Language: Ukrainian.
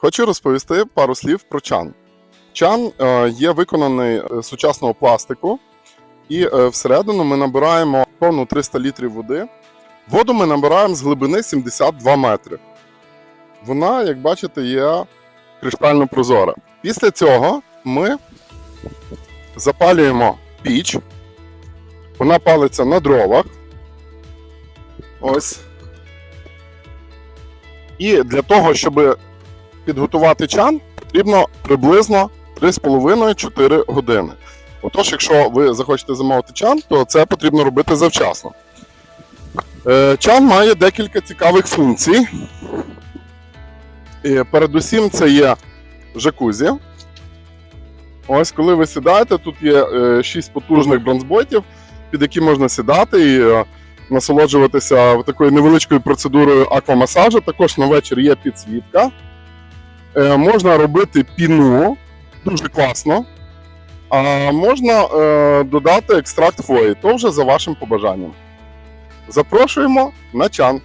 Хочу розповісти пару слів про чан. Чан е, є виконаний е, з сучасного пластику, і е, всередину ми набираємо тонну 300 літрів води. Воду ми набираємо з глибини 72 метри. Вона, як бачите, є криштально прозора. Після цього ми запалюємо піч. Вона палиться на дровах. Ось. І для того, щоб підготувати чан, потрібно приблизно 3,5-4 години. Отож, якщо ви захочете замовити чан, то це потрібно робити завчасно. Е, Чан має декілька цікавих функцій. І передусім це є джакузі. Ось, коли ви сідаєте, тут є 6 потужних бронзботів, під які можна сідати і е, насолоджуватися такою невеличкою процедурою аквамасажу. Також на вечір є підсвітка. Е, можна робити піну, дуже класно. А можна е, додати екстракт фої, то вже за вашим побажанням. Запрошуємо на чан.